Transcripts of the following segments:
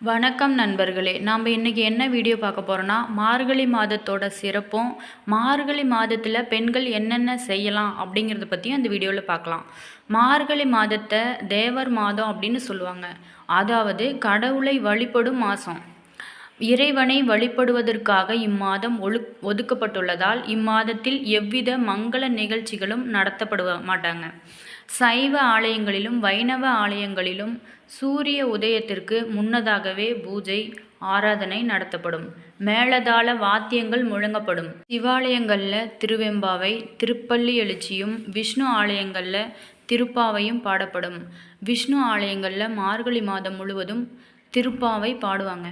வணக்கம் நண்பர்களே நாம் இன்றைக்கி என்ன வீடியோ பார்க்க போகிறோன்னா மார்கழி மாதத்தோட சிறப்பும் மார்கழி மாதத்தில் பெண்கள் என்னென்ன செய்யலாம் அப்படிங்கிறத பற்றியும் அந்த வீடியோவில் பார்க்கலாம். மார்கழி மாதத்தை தேவர் மாதம் அப்படின்னு சொல்லுவாங்க. அதாவது கடவுளை வழிபடும் மாதம். இறைவனை வழிபடுவதற்காக இம்மாதம் ஒழு ஒதுக்கப்பட்டுள்ளதால் இம்மாதத்தில் எவ்வித மங்கள நிகழ்ச்சிகளும் நடத்தப்படுவ மாட்டாங்க. சைவ ஆலயங்களிலும் வைணவ ஆலயங்களிலும் சூரிய உதயத்திற்கு முன்னதாகவே பூஜை ஆராதனை நடத்தப்படும். மேளதாள வாத்தியங்கள் முழங்கப்படும். சிவாலயங்களில் திருவெம்பாவை திருப்பள்ளி எழுச்சியும் விஷ்ணு ஆலயங்களில் திருப்பாவையும் பாடப்படும். விஷ்ணு ஆலயங்களில் மார்கழி மாதம் முழுவதும் திருப்பாவை பாடுவாங்க.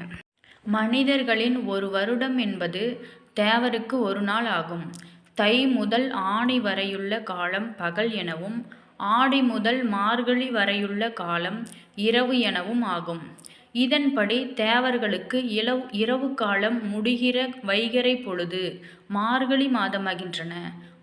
மனிதர்களின் ஒரு வருடம் என்பது தேவருக்கு ஒரு நாள் ஆகும். தை முதல் ஆணி வரையுள்ள காலம் பகல் எனவும் ஆடி முதல் மார்கழி வரையுள்ள காலம் இரவு எனவும் ஆகும். இதன்படி தேவர்களுக்கு இளவு இரவு காலம் முடிகிற வைகறை பொழுது மார்கழி மாதமாகின்றன.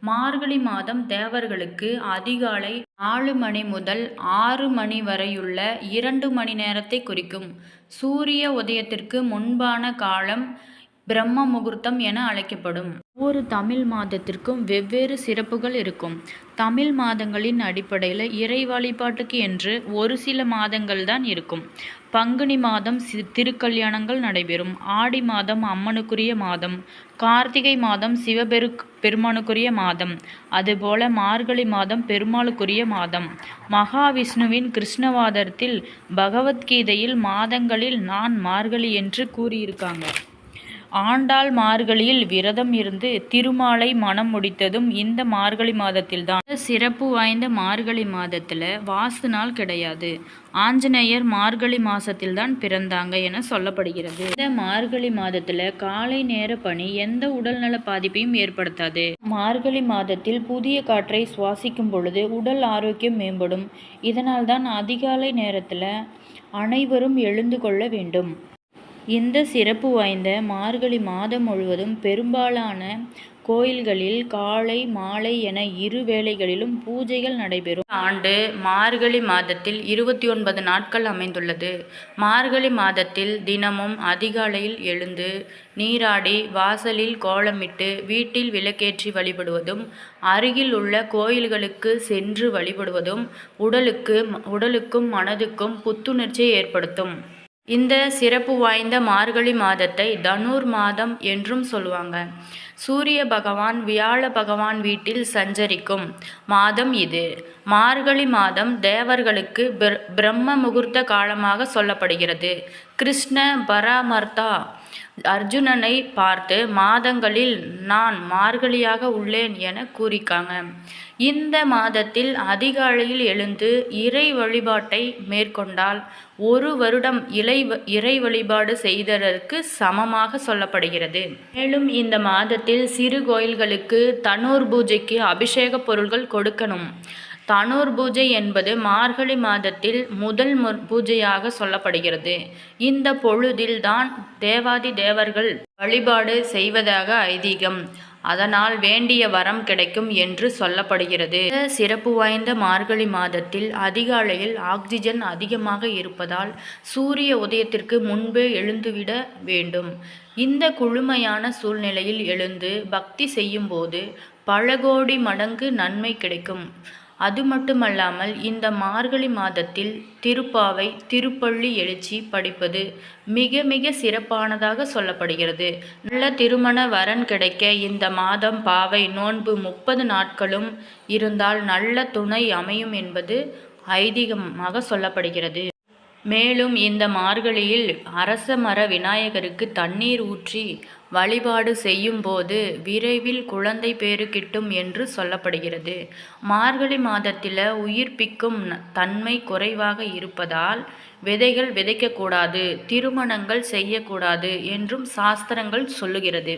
மார்கழி மாதம் தேவர்களுக்கு அதிகாலை நாலு மணி முதல் ஆறு மணி வரையுள்ள இரண்டு மணி நேரத்தை குறிக்கும். சூரிய உதயத்திற்கு முன்பான காலம் பிரம்ம முகூர்த்தம் என அழைக்கப்படும். ஒவ்வொரு தமிழ் மாதத்திற்கும் வெவ்வேறு சிறப்புகள் இருக்கும். தமிழ் மாதங்களின் அடிப்படையில் இறை வழிபாட்டுக்கு என்று ஒரு சில மாதங்கள் தான் இருக்கும். பங்குனி மாதம் சி திருக்கல்யாணங்கள் நடைபெறும். ஆடி மாதம் அம்மனுக்குரிய மாதம். கார்த்திகை மாதம் சிவபெரு பெருமானுக்குரிய மாதம். அதுபோல மார்கழி மாதம் பெருமாளுக்குரிய மாதம். மகாவிஷ்ணுவின் கிருஷ்ணவாதத்தில் பகவத்கீதையில் மாதங்களில் நான் மார்கழி என்று கூறியிருக்காங்க. ஆண்டாள் மார்கழியில் விரதம் இருந்து திருமாலை மனம் முடித்ததும் இந்த மார்கழி மாதத்தில்தான். சிறப்பு வாய்ந்த மார்கழி மாதத்தில் வாசு நாள் கிடையாது. ஆஞ்சநேயர் மார்கழி மாதத்தில்தான் பிறந்தாங்க என சொல்லப்படுகிறது. இந்த மார்கழி மாதத்தில் காலை நேர பணி எந்த உடல்நல பாதிப்பையும் ஏற்படுத்தாது. மார்கழி மாதத்தில் புதிய காற்றை சுவாசிக்கும் பொழுது உடல் ஆரோக்கியம் மேம்படும். இதனால்தான் அதிகாலை நேரத்தில் அனைவரும் எழுந்து கொள்ள வேண்டும். இந்த சிறப்பு வாய்ந்த மார்கழி மாதம் முழுவதும் பெரும்பாலான கோயில்களில் காலை மாலை என இரு வேளைகளிலும் பூஜைகள் நடைபெறும். ஆண்டு மார்கழி மாதத்தில் இருபத்தி ஒன்பது நாட்கள் அமைந்துள்ளது. மார்கழி மாதத்தில் தினமும் அதிகாலையில் எழுந்து நீராடி வாசலில் கோலமிட்டு வீட்டில் விளக்கேற்றி வழிபடுவதும் அருகில் உள்ள கோயில்களுக்கு சென்று வழிபடுவதும் உடலுக்கு உடலுக்கும் மனதுக்கும் புத்துணர்ச்சியை ஏற்படுத்தும். இந்த சிறப்பு வாய்ந்த மார்கழி மாதத்தை தனுர் மாதம் என்றும் சொல்லுவாங்க. சூரிய பகவான் வியாழ பகவான் வீட்டில் சஞ்சரிக்கும் மாதம் இது. மார்கழி மாதம் தேவர்களுக்கு பிர பிரம்ம முகூர்த்த காலமாக சொல்லப்படுகிறது. கிருஷ்ண பராமர்த்தா அர்ஜுனனை பார்த்து மாதங்களில் நான் மார்கழியாக உள்ளேன் என கூறிக்காங்க. இந்த மாதத்தில் அதிகாலையில் எழுந்து இறை வழிபாட்டை மேற்கொண்டால் ஒரு வருடம் இலை இறை வழிபாடு செய்ததற்கு சமமாக சொல்லப்படுகிறது. மேலும் இந்த மாதத்தில் சிறு கோயில்களுக்கு தனூர் பூஜைக்கு அபிஷேக பொருள்கள் கொடுக்கணும். தனூர் பூஜை என்பது மார்கழி மாதத்தில் முதல் பூஜையாக சொல்லப்படுகிறது. இந்த பொழுதில்தான் தேவாதி தேவர்கள் வழிபாடு செய்வதாக ஐதீகம். அதனால் வேண்டிய வரம் கிடைக்கும் என்று சொல்லப்படுகிறது. சிறப்பு வாய்ந்த மார்கழி மாதத்தில் அதிகாலையில் ஆக்சிஜன் அதிகமாக இருப்பதால் சூரிய உதயத்திற்கு முன்பே எழுந்துவிட வேண்டும். இந்த குழுமையான சூழ்நிலையில் எழுந்து பக்தி செய்யும்போது பல கோடி மடங்கு நன்மை கிடைக்கும். அது மட்டுமல்லாமல் இந்த மார்கழி மாதத்தில் திருப்பாவை திருப்பள்ளி எழுச்சி படிப்பது மிக மிக சிறப்பானதாக சொல்லப்படுகிறது. நல்ல திருமண வரன் கிடைக்க இந்த மாதம் பாவை நோன்பு முப்பது நாட்களும் இருந்தால் நல்ல துணை அமையும் என்பது ஐதீகமாக சொல்லப்படுகிறது. மேலும் இந்த மார்கழியில் அரச மர விநாயகருக்கு தண்ணீர் ஊற்றி வழிபாடு செய்யும்போது விரைவில் குழந்தை பேறு கிட்டும் என்று சொல்லப்படுகிறது. மார்கழி மாதத்தில் உயிர்ப்பிக்கும் தன்மை குறைவாக இருப்பதால் விதைகள் விதைக்கக்கூடாது திருமணங்கள் செய்யக்கூடாது என்றும் சாஸ்திரங்கள் சொல்லுகிறது.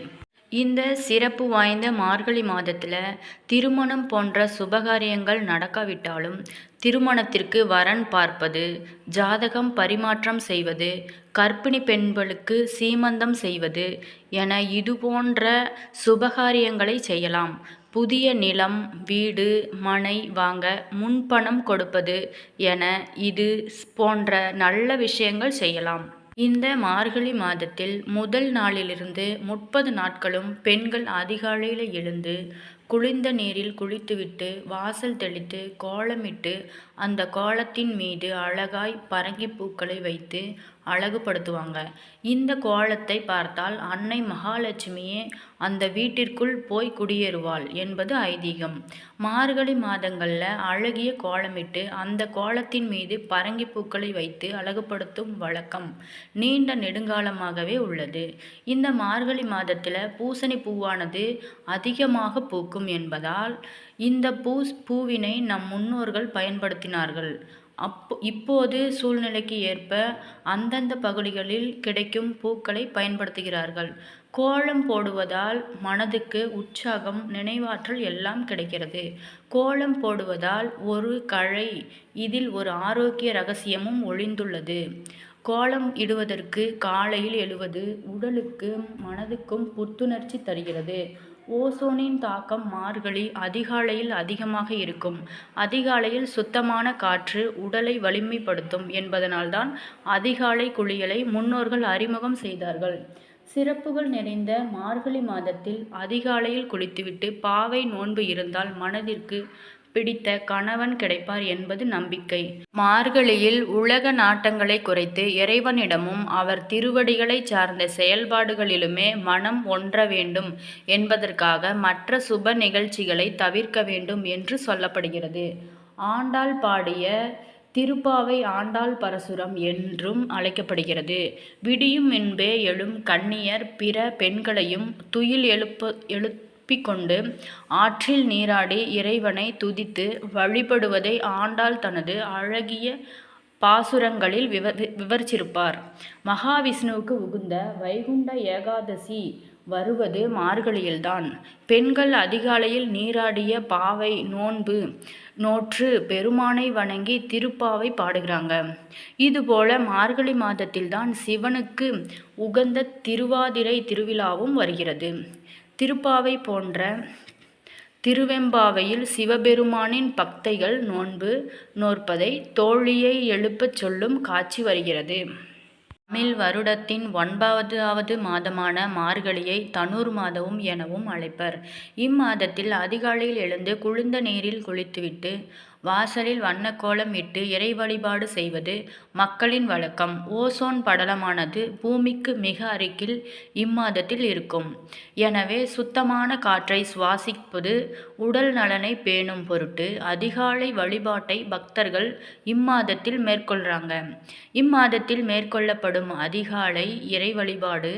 இந்த சிறப்பு வாய்ந்த மார்கழி மாதத்தில் திருமணம் போன்ற சுபகாரியங்கள் நடக்காவிட்டாலும் திருமணத்திற்கு வரன் பார்ப்பது ஜாதகம் பரிமாற்றம் செய்வது கர்ப்பிணி பெண்களுக்கு சீமந்தம் செய்வது என இதுபோன்ற சுபகாரியங்களை செய்யலாம். புதிய நிலம் வீடு மனை வாங்க முன்பணம் கொடுப்பது என இது போன்ற நல்ல விஷயங்கள் செய்யலாம். இந்த மார்கழி மாதத்தில் முதல் நாளிலிருந்து முப்பது நாட்களும் பெண்கள் அதிகாலையில் எழுந்து குளிர்ந்த நீரில் குளித்துவிட்டு வாசல் தெளித்து கோலமிட்டு அந்த கோலத்தின் மீது அழகாய் பரங்கி பூக்களை வைத்து அழகுபடுத்துவாங்க. இந்த கோலத்தை பார்த்தால் அன்னை மகாலட்சுமியே அந்த வீட்டிற்குள் போய் குடியேறுவாள் என்பது ஐதீகம். மார்கழி மாதங்களில் அழகிய கோலமிட்டு அந்த கோலத்தின் மீது பரங்கி பூக்களை வைத்து அழகுபடுத்தும் வழக்கம் நீண்ட நெடுங்காலமாகவே உள்ளது. இந்த மார்கழி மாதத்தில் பூசணி பூவானது அதிகமாக பூக்கும் என்பதால் இந்த பூ பூவினை நம் முன்னோர்கள் பயன்படுத்தினார்கள். அப்போ இப்போது சூழ்நிலைக்கு ஏற்ப அந்தந்த பகுதிகளில் கிடைக்கும் பூக்களை பயன்படுத்துகிறார்கள். கோலம் போடுவதால் மனதுக்கு உற்சாகம் நினைவாற்றல் எல்லாம் கிடைக்கிறது. கோலம் போடுவதால் ஒரு கலை இதில் ஒரு ஆரோக்கிய ரகசியமும் ஒளிந்துள்ளது. கோலம் இடுவதற்கு காலையில் எழுவது உடலுக்கும் மனதுக்கும் புத்துணர்ச்சி தருகிறது. ஓசோனின் தாக்கம் மார்கழி அதிகாலையில் அதிகமாக இருக்கும். அதிகாலையில் சுத்தமான காற்று உடலை வலிமைப்படுத்தும் என்பதனால்தான் அதிகாலை குளியலை முன்னோர்கள் அறிமுகம் செய்தார்கள். சிறப்புகள் நிறைந்த மார்கழி மாதத்தில் அதிகாலையில் குளித்துவிட்டு பாவை நோன்பு இருந்தால் மனதிற்கு பிடித்த கணவன் கிடைப்பார் என்பது நம்பிக்கை. மார்கழியில் உலக நாட்டங்களை குறைத்து இறைவனிடமும் அவர் திருவடிகளை சார்ந்த செயல்பாடுகளிலுமே மனம் ஒன்ற வேண்டும் என்பதற்காக மற்ற சுப நிகழ்ச்சிகளை தவிர்க்க வேண்டும் என்று சொல்லப்படுகிறது. ஆண்டாள் பாடிய திருப்பாவை ஆண்டாள் பரசுரம் என்றும் அழைக்கப்படுகிறது. விடியும் முன்பே எழும் கண்ணியர் பிற பெண்களையும் துயில் எழுப்ப எழு ஒப்பிக்கொண்டு ஆற்றில் நீராடி இறைவனை துதித்து வழிபடுவதை ஆண்டாள் தனது அழகிய பாசுரங்களில் விவ விவரிச்சிருப்பார். மகாவிஷ்ணுவுக்கு உகுந்த வைகுண்ட ஏகாதசி வருவது மார்கழியில்தான். பெண்கள் அதிகாலையில் நீராடிய பாவை நோன்பு நோற்று பெருமானை வணங்கி திருப்பாவை பாடுகிறாங்க. இதுபோல மார்கழி மாதத்தில்தான் சிவனுக்கு உகந்த திருவாதிரை திருவிழாவும் வருகிறது. திருப்பாவை போன்ற திருவெம்பாவையில் சிவபெருமானின் பக்தைகள் நோன்பு நோற்பதை தோழியை எழுப்பச் சொல்லும் காட்சி வருகிறது. தமிழ் வருடத்தின் ஒன்பதாவது மாதமான மார்கழியை தனூர் மாதமும் எனவும் அழைப்பர். இம்மாதத்தில் அதிகாலையில் எழுந்து குளிர்ந்த நீரில் குளித்துவிட்டு வாசலில் வண்ணக்கோலம் இட்டு இறை வழிபாடு செய்வது மக்களின் வழக்கம். ஓசோன் படலமானது பூமிக்கு மிக அருகில் இம்மாதத்தில் இருக்கும். எனவே சுத்தமான காற்றை சுவாசிப்பது உடல் நலனை பேணும் பொருட்டு அதிகாலை வழிபாட்டை பக்தர்கள் இம்மாதத்தில் மேற்கொள்கிறாங்க இம்மாதத்தில் மேற்கொள்ளப்படும் அதிகாலை இறை வழிபாடு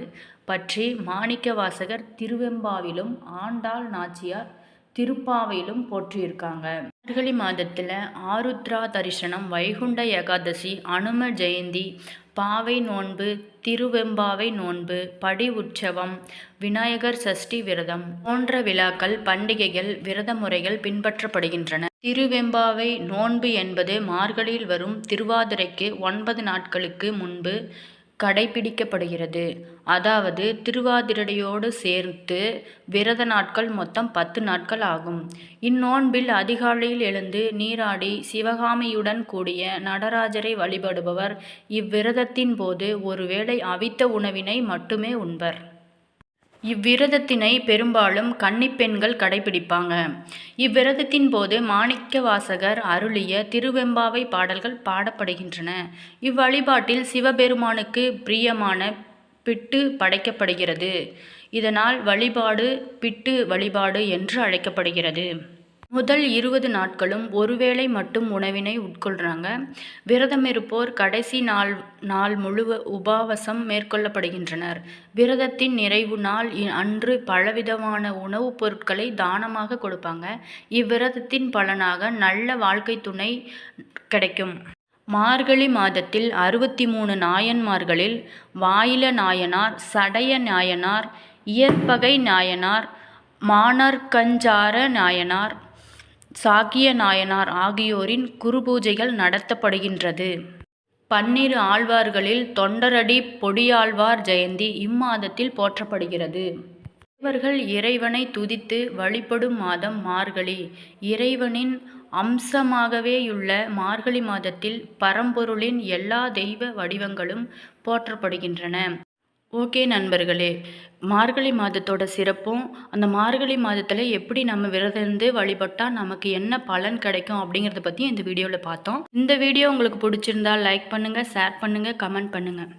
பற்றி மாணிக்க வாசகர் திருவெம்பாவிலும் ஆண்டாள் நாச்சியார் திருப்பாவையிலும் போற்றியிருக்காங்க. மார்கழி மாதத்தில் ஆருத்ரா தரிசனம் வைகுண்ட ஏகாதசி அனும ஜெயந்தி பாவை நோன்பு திருவெம்பாவை நோன்பு படி உற்சவம் விநாயகர் சஷ்டி விரதம் போன்ற விழாக்கள் பண்டிகைகள் விரத முறைகள் பின்பற்றப்படுகின்றன. திருவெம்பாவை நோன்பு என்பது மார்கழியில் வரும் திருவாதிரைக்கு ஒன்பது நாட்களுக்கு முன்பு கடைபிடிக்கப்படுகிறது. அதாவது திருவாதிரடையோடு சேர்த்து விரத நாட்கள் மொத்தம் பத்து நாட்கள் ஆகும். இந்நோன்பில் அதிகாலையில் எழுந்து நீராடி சிவகாமியுடன் கூடிய நடராஜரை வழிபடுபவர் இவ்விரதத்தின் போது ஒருவேளை அவித்த உணவினை மட்டுமே உண்பர். இவ்விரதத்தினை பெரும்பாலும் கன்னிப்பெண்கள் கடைபிடிப்பாங்க. இவ்விரதத்தின் போது மாணிக்க வாசகர் அருளிய திருவெம்பாவை பாடல்கள் பாடப்படுகின்றன. இவ்வழிபாட்டில் சிவபெருமானுக்கு பிரியமான பிட்டு படைக்கப்படுகிறது. இதனால் வழிபாடு பிட்டு வழிபாடு என்று அழைக்கப்படுகிறது. முதல் இருபது நாட்களும் ஒருவேளை மட்டும் உணவினை உட்கொள்கிறாங்க விரதம் இருப்போர் கடைசி நாள் நாள் முழுவ உபாவசம் மேற்கொள்ளப்படுகின்றனர். விரதத்தின் நிறைவு நாள் அன்று பலவிதமான உணவுப் பொருட்களை தானமாக கொடுப்பாங்க. இவ்விரதத்தின் பலனாக நல்ல வாழ்க்கை துணை கிடைக்கும். மார்கழி மாதத்தில் அறுபத்தி மூணு நாயன்மார்களில் வாயில நாயனார் சடைய நாயனார் இயற்பகை நாயனார் மானர்கஞ்சார நாயனார் சாக்கிய நாயனார் ஆகியோரின் குருபூஜைகள் நடத்தப்படுகின்றது. பன்னிரு ஆழ்வார்களில் தொண்டரடி பொடியாழ்வார் ஜெயந்தி இம்மாதத்தில் போற்றப்படுகிறது. இவர்கள் இறைவனை துதித்து வழிபடும் மாதம் மார்கழி. இறைவனின் அம்சமாகவேயுள்ள மார்கழி மாதத்தில் பரம்பொருளின் எல்லா தெய்வ வடிவங்களும் போற்றப்படுகின்றன. ஓகே நண்பர்களே மார்கழி மாதத்தோட சிறப்பும் அந்த மார்கழி மாதத்தில் எப்படி நம்ம விரதம் இருந்து வழிபட்டால் நமக்கு என்ன பலன் கிடைக்கும் அப்படிங்கிறத பற்றி இந்த வீடியோவில் பார்த்தோம். இந்த வீடியோ உங்களுக்கு பிடிச்சிருந்தா லைக் பண்ணுங்கள் ஷேர் பண்ணுங்கள் கமெண்ட் பண்ணுங்கள்